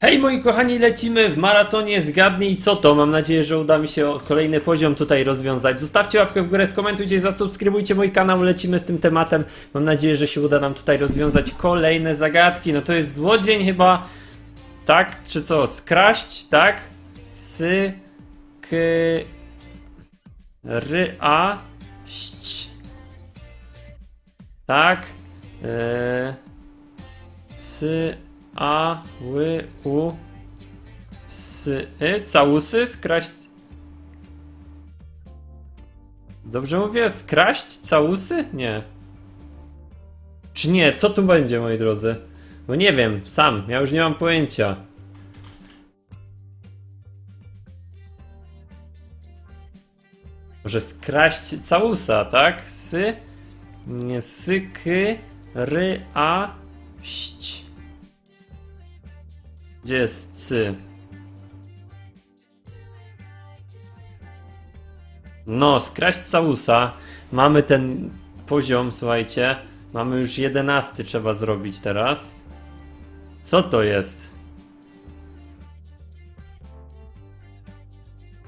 Hej moi kochani, lecimy w maratonie Zgadnij co to. Mam nadzieję, że uda mi się kolejny poziom tutaj rozwiązać. Zostawcie łapkę w górę, skomentujcie zasubskrybujcie mój kanał. Lecimy z tym tematem. Mam nadzieję, że się uda nam tutaj rozwiązać kolejne zagadki. No to jest złodzień chyba. Tak? Czy co? Skraść? Tak? Sy... K... Ry... A... Ść... Tak? Eee... Cy... A, ły, u, sy, y, całusy, skraść. Dobrze mówię? Skraść całusy? Nie. Czy nie? Co tu będzie, moi drodzy? Bo nie wiem, sam, ja już nie mam pojęcia. Może skraść całusa, tak? Sy, nie, syky, ry, a, ść. Gdzie jest cy? No, skraść całusa. Mamy ten poziom, słuchajcie. Mamy już jedenasty trzeba zrobić teraz. Co to jest?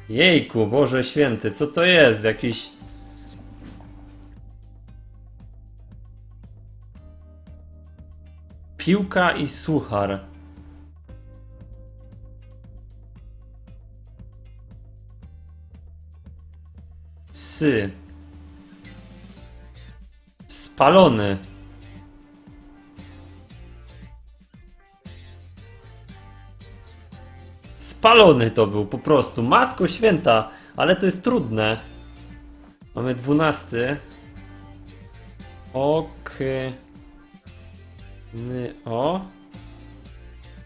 Jejku, Boże Święty, co to jest? Jakiś... Piłka i suchar. Sy. Spalony. Spalony to był po prostu. Matko święta, ale to jest trudne. Mamy dwunasty. Ok. Ny o.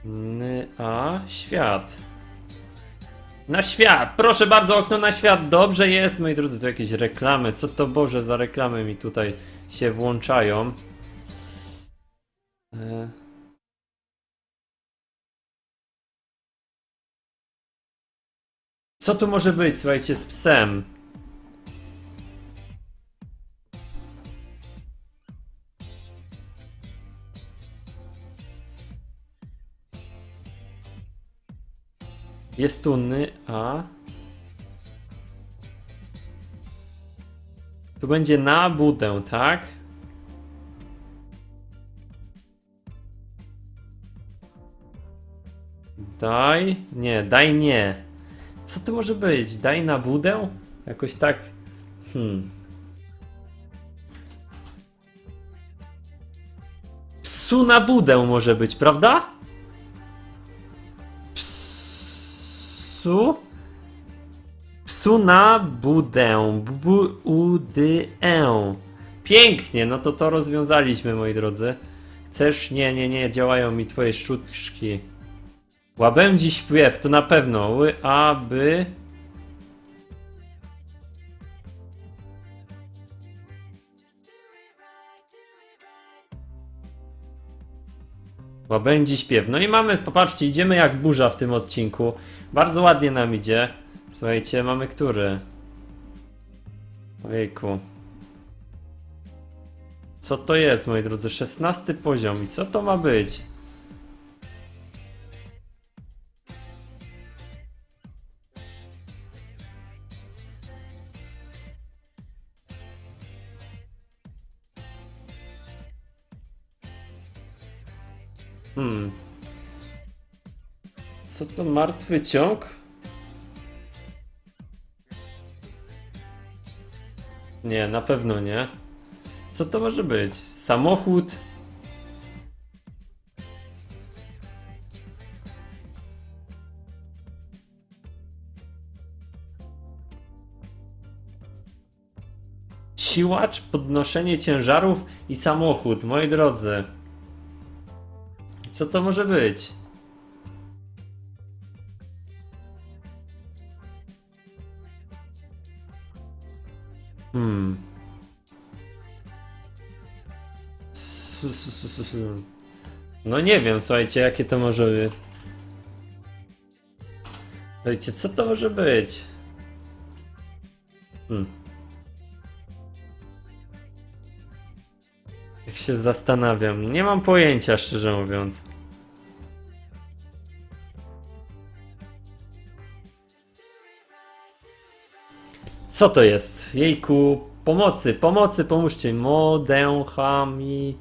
Ny a. Świat. Na świat! Proszę bardzo, okno na świat. Dobrze jest, moi drodzy, to jakieś reklamy. Co to Boże za reklamy mi tutaj się włączają? E... Co tu może być, słuchajcie, z psem? Jest tu ny, a. Tu będzie na budę, tak? Daj. Nie, daj nie. Co to może być? Daj na budę? Jakoś tak. Hmm. Psu na budę może być, prawda? Psu? Psu na budę. Bu-u-dy-ę. Pięknie, no to to rozwiązaliśmy, moi drodzy. Chcesz? Nie, nie, nie, działają mi twoje sztuczki. Łabędzi śpiew, to na pewno. Ły, a, Łabędzi śpiew. No i mamy, popatrzcie, idziemy jak burza w tym odcinku. Bardzo ładnie nam idzie. Słuchajcie, mamy który? Ojejku. Co to jest, moi drodzy? 16 poziom. I co to ma być? Hmm. Co to martwy ciąg? Nie, na pewno nie. Co to może być? Samochód? Siłacz, podnoszenie ciężarów i samochód, moi drodzy. Co to może być? Hmm. No nie wiem, słuchajcie, jakie to może być. Słuchajcie, co to może być? Hmm. Jak się zastanawiam. Nie mam pojęcia, szczerze mówiąc. Co to jest? Jejku, pomocy, pomocy, pomóżcie. Modęchami.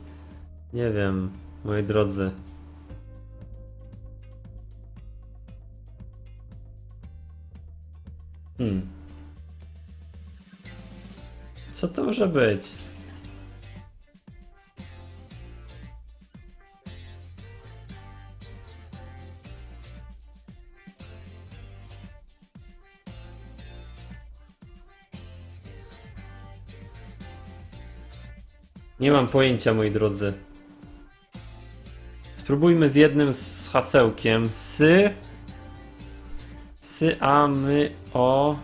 Nie wiem, moi drodzy. Hmm. Co to może być? Nie mam pojęcia, moi drodzy. Spróbujmy z jednym z hasełkiem. Sy. Sy, a my, o.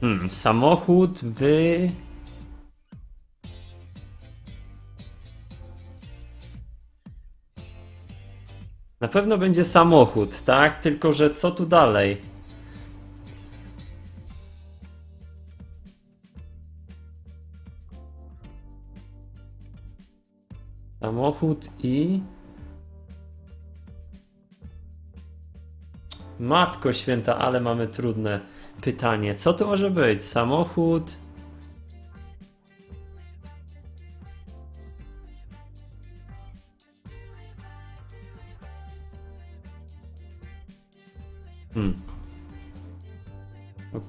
Hmm, samochód, wy. Na pewno będzie samochód, tak? Tylko, że co tu dalej? Samochód i. Matko święta, ale mamy trudne pytanie. Co to może być? Samochód.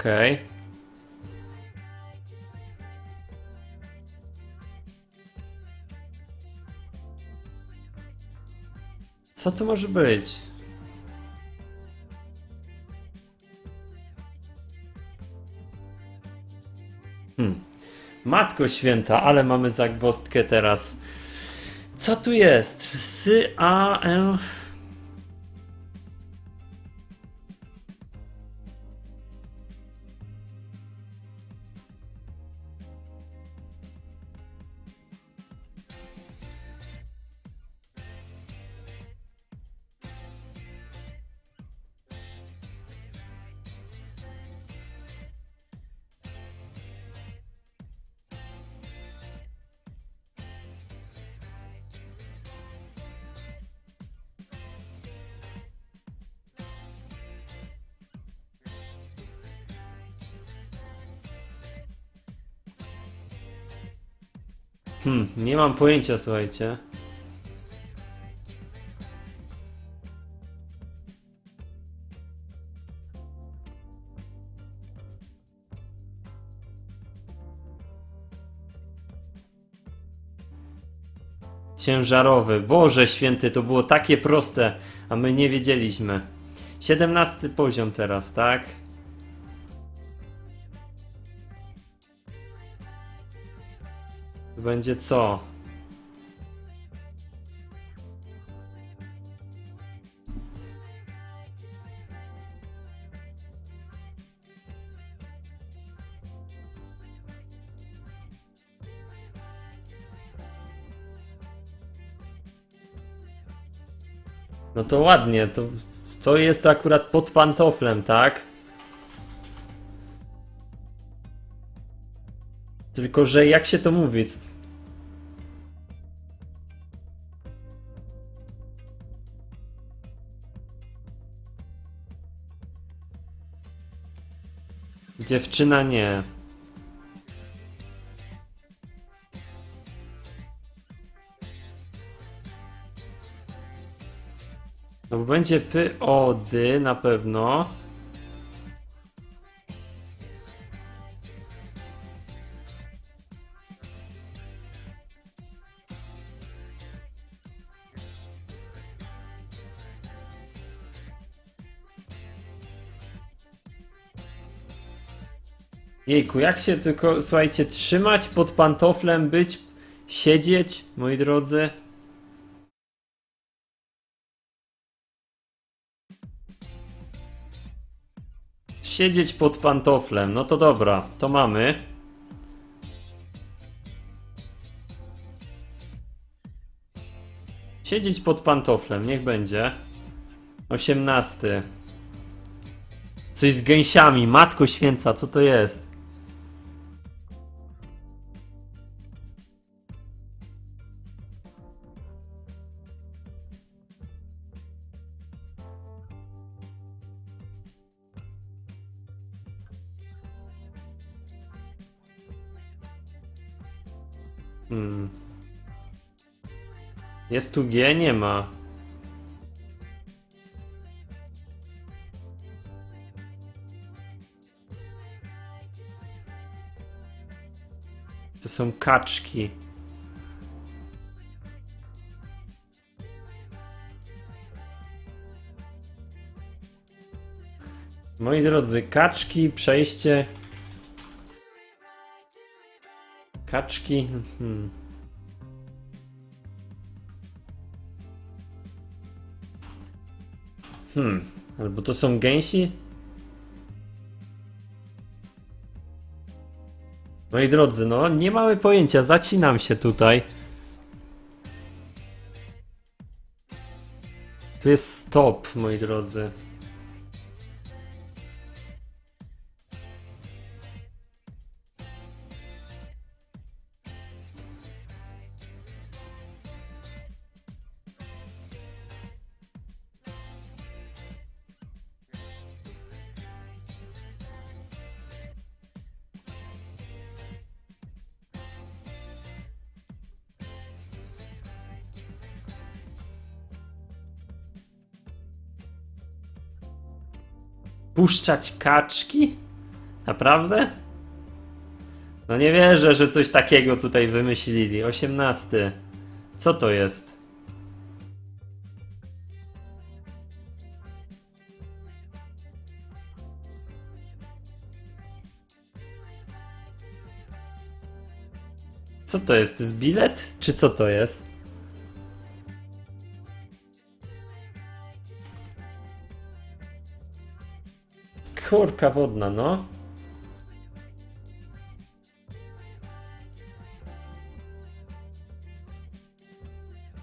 Okej. Co to może być? Hmm. Matko święta, ale mamy zagwozdkę teraz. Co tu jest? Sy, a, e. Hmm, nie mam pojęcia, słuchajcie. Ciężarowy. Boże święty, to było takie proste, a my nie wiedzieliśmy. 17 poziom teraz, tak? Będzie co? No to ładnie, to, to jest akurat pod pantoflem, tak? Tylko, że jak się to mówi? Dziewczyna nie. No bo będzie py ody na pewno. Jejku, jak się tylko, słuchajcie, trzymać pod pantoflem, być, siedzieć, moi drodzy. Siedzieć pod pantoflem, no to dobra, to mamy. Siedzieć pod pantoflem, niech będzie. 18. Coś z gęsiami, matko święca, co to jest? Jest tu G? Nie ma. To są kaczki. Moi drodzy, kaczki, przejście. Kaczki. Hmm. Hmm. Albo to są gęsi? Moi drodzy, no nie mamy pojęcia, zacinam się tutaj. Tu jest stop, moi drodzy. Puszczać kaczki? Naprawdę? No nie wierzę, że coś takiego tutaj wymyślili. 18. Co to jest? Co to jest? To jest bilet? Czy co to jest? Kurka wodna, no.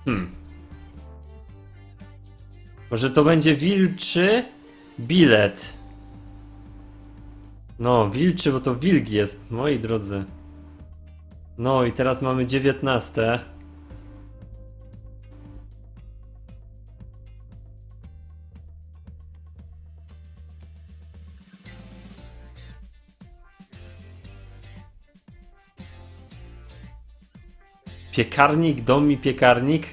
Hmm. Może to będzie wilczy bilet. No, wilczy, bo to wilk jest, moi drodzy. No i teraz mamy dziewiętnaste. Piekarnik, dom i piekarnik.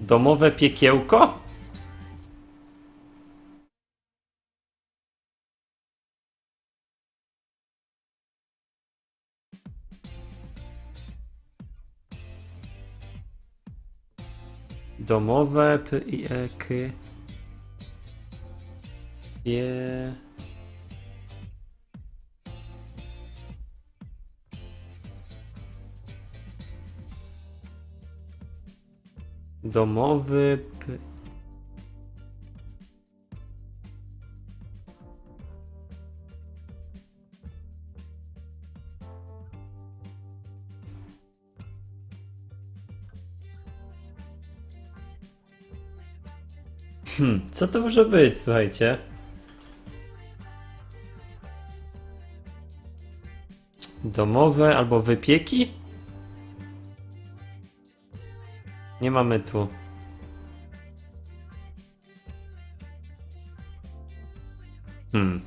Domowe piekiełko? Domowe p i e k je. Domowy p... Hmm, co to może być, słuchajcie? Domowe albo wypieki? Nie mamy tu. Hmm.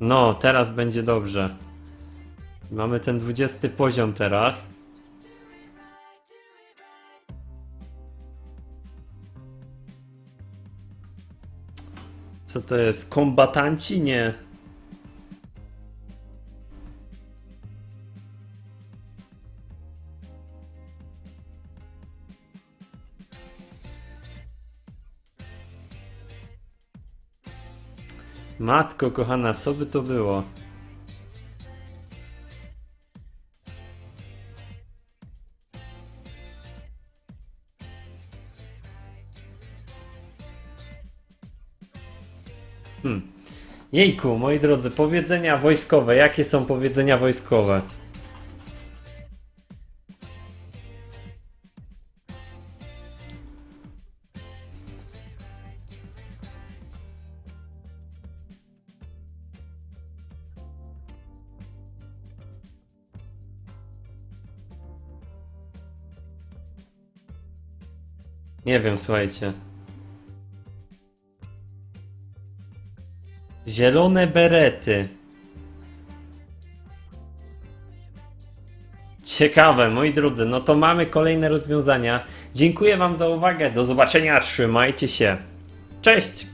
No, teraz będzie dobrze. Mamy ten 20 poziom teraz. Co to jest? Kombatanci? Nie. Matko kochana, co by to było? Jejku, moi drodzy, powiedzenia wojskowe. Jakie są powiedzenia wojskowe? Nie wiem, słuchajcie. Zielone berety. Ciekawe, moi drodzy, no to mamy kolejne rozwiązania. Dziękuję Wam za uwagę. Do zobaczenia, trzymajcie się. Cześć!